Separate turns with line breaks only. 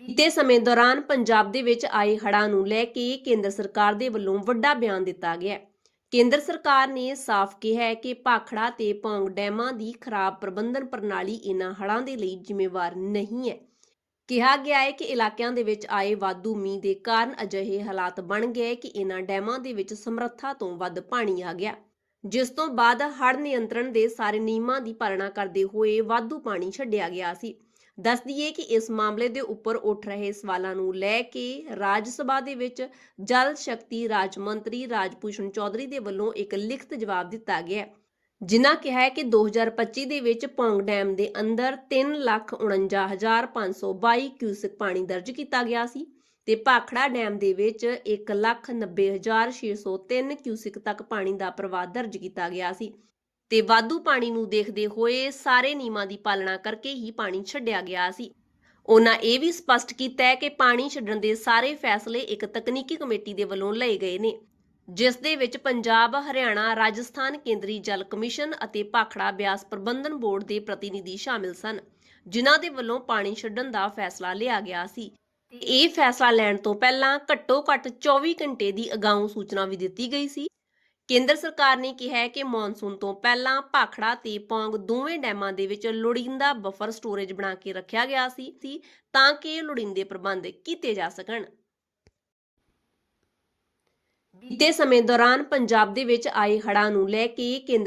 ਬੀਤੇ ਸਮੇਂ ਦੌਰਾਨ ਪੰਜਾਬ ਦੇ ਵਿੱਚ ਆਏ ਹੜ੍ਹਾਂ ਨੂੰ ਲੈ ਕੇ ਕੇਂਦਰ ਸਰਕਾਰ ਦੇ ਵੱਲੋਂ ਵੱਡਾ ਬਿਆਨ ਦਿੱਤਾ ਗਿਆ ਹੈ। ਕੇਂਦਰ ਸਰਕਾਰ ਨੇ ਸਾਫ਼ ਕਿਹਾ ਹੈ ਕਿ ਭਾਖੜਾ ਤੇ ਪੌਂਗ ਡੈਮਾਂ ਦੀ ਖਰਾਬ ਪ੍ਰਬੰਧਨ ਪ੍ਰਣਾਲੀ ਇਨ੍ਹਾਂ ਹੜ੍ਹਾਂ ਦੇ ਲਈ ਜ਼ਿੰਮੇਵਾਰ ਨਹੀਂ ਹੈ। ਕਿਹਾ ਗਿਆ ਹੈ ਕਿ ਇਲਾਕਿਆਂ ਦੇ ਵਿੱਚ ਆਏ ਵਾਧੂ ਮੀਂਹ ਦੇ ਕਾਰਨ ਅਜਿਹੇ ਹਾਲਾਤ ਬਣ ਗਏ ਕਿ ਇਨ੍ਹਾਂ ਡੈਮਾਂ ਦੇ ਵਿੱਚ ਸਮਰੱਥਾ ਤੋਂ ਵੱਧ ਪਾਣੀ ਆ ਗਿਆ। ਜਿਸ ਤੋਂ ਬਾਅਦ ਹੜ੍ਹ ਨਿਯੰਤਰਣ ਦੇ ਸਾਰੇ ਨਿਯਮਾਂ ਦੀ ਪਾਲਣਾ ਕਰਦੇ ਹੋਏ ਵਾਧੂ ਪਾਣੀ ਛੱਡਿਆ ਗਿਆ ਸੀ। ਦੱਸ ਦਈਏ ਕਿ ਇਸ ਮਾਮਲੇ ਦੇ ਉੱਪਰ ਉੱਠ ਰਹੇ ਸਵਾਲਾਂ ਨੂੰ ਲੈ ਕੇ ਰਾਜ ਸਭਾ ਦੇ ਵਿੱਚ ਜਲ ਸ਼ਕਤੀ ਰਾਜ ਮੰਤਰੀ ਰਾਜਭੂਸ਼ਣ ਚੌਧਰੀ ਦੇ ਵੱਲੋਂ ਇੱਕ ਲਿਖਤ ਜਵਾਬ ਦਿੱਤਾ ਗਿਆ ਹੈ, ਜਿਨ੍ਹਾਂ ਕਿਹਾ ਹੈ ਕਿ 2025 ਦੇ ਵਿੱਚ ਪੌਂਗ ਡੈਮ ਦੇ ਅੰਦਰ 349522 ਕਿਊਸਕ ਪਾਣੀ ਦਰਜ ਕੀਤਾ ਗਿਆ ਸੀ ਤੇ ਭਾਖੜਾ ਡੈਮ ਦੇ ਵਿੱਚ 190603 ਕਿਊਸਿਕ ਤੱਕ ਪਾਣੀ ਦਾ ਪ੍ਰਵਾਹ ਦਰਜ ਕੀਤਾ ਗਿਆ ਸੀ। ਤੇ ਵਾਧੂ ਪਾਣੀ ਨੂੰ ਦੇਖਦੇ ਹੋਏ ਸਾਰੇ ਨਿਯਮਾਂ ਦੀ ਪਾਲਣਾ ਕਰਕੇ ਹੀ ਪਾਣੀ ਛੱਡਿਆ ਗਿਆ ਸੀ। ਉਹਨਾਂ ਇਹ ਵੀ ਸਪਸ਼ਟ ਕੀਤਾ ਹੈ ਕਿ ਪਾਣੀ ਛੱਡਣ ਦੇ ਸਾਰੇ ਫੈਸਲੇ ਇੱਕ ਤਕਨੀਕੀ ਕਮੇਟੀ ਦੇ ਵੱਲੋਂ ਲਏ ਗਏ ਨੇ, ਜਿਸ ਦੇ ਵਿੱਚ ਪੰਜਾਬ, ਹਰਿਆਣਾ, ਰਾਜਸਥਾਨ ਕੇਂਦਰੀ ਜਲ ਕਮਿਸ਼ਨ ਅਤੇ ਭਾਖੜਾ ਬਿਆਸ ਪ੍ਰਬੰਧਨ ਬੋਰਡ ਦੇ ਪ੍ਰਤੀਨਿਧੀ ਸ਼ਾਮਿਲ ਸਨ, ਜਿਨ੍ਹਾਂ ਦੇ ਵੱਲੋਂ ਪਾਣੀ ਛੱਡਣ ਦਾ ਫੈਸਲਾ ਲਿਆ ਗਿਆ ਸੀ। ਤੇ ਇਹ ਫੈਸਲਾ ਲੈਣ ਤੋਂ ਪਹਿਲਾਂ ਘੱਟੋ ਘੱਟ 24 ਘੰਟੇ ਦੀ ਅਗਾਊਂ ਸੂਚਨਾ ਵੀ ਦਿੱਤੀ ਗਈ ਸੀ। ਕੇਂਦਰ ਸਰਕਾਰ ਨੇ ਕਿਹਾ ਹੈ ਕਿ ਮੌਨਸੂਨ ਤੋਂ ਪਹਿਲਾਂ ਭਾਖੜਾ ਤੇ ਪੌਂਗ ਦੋਵੇਂ ਡੈਮਾਂ ਦੇ ਵਿੱਚ ਲੋੜੀਂਦਾ ਬਫਰ ਸਟੋਰੇਜ ਬਣਾ ਕੇ ਰੱਖਿਆ ਗਿਆ ਸੀ ਸੀ, ਤਾਂ ਕਿ ਲੋੜੀਂਦੇ ਪ੍ਰਬੰਧ ਕੀਤੇ ਜਾ ਸਕਣ। ਬੀਤੇ ਸਮੇਂ ਦੌਰਾਨ ਪੰਜਾਬ ਦੇ ਵਿੱਚ ਆਏ ਹੜ੍ਹਾਂ ਨੂੰ ਲੈ ਕੇ ਕੇਂਦਰ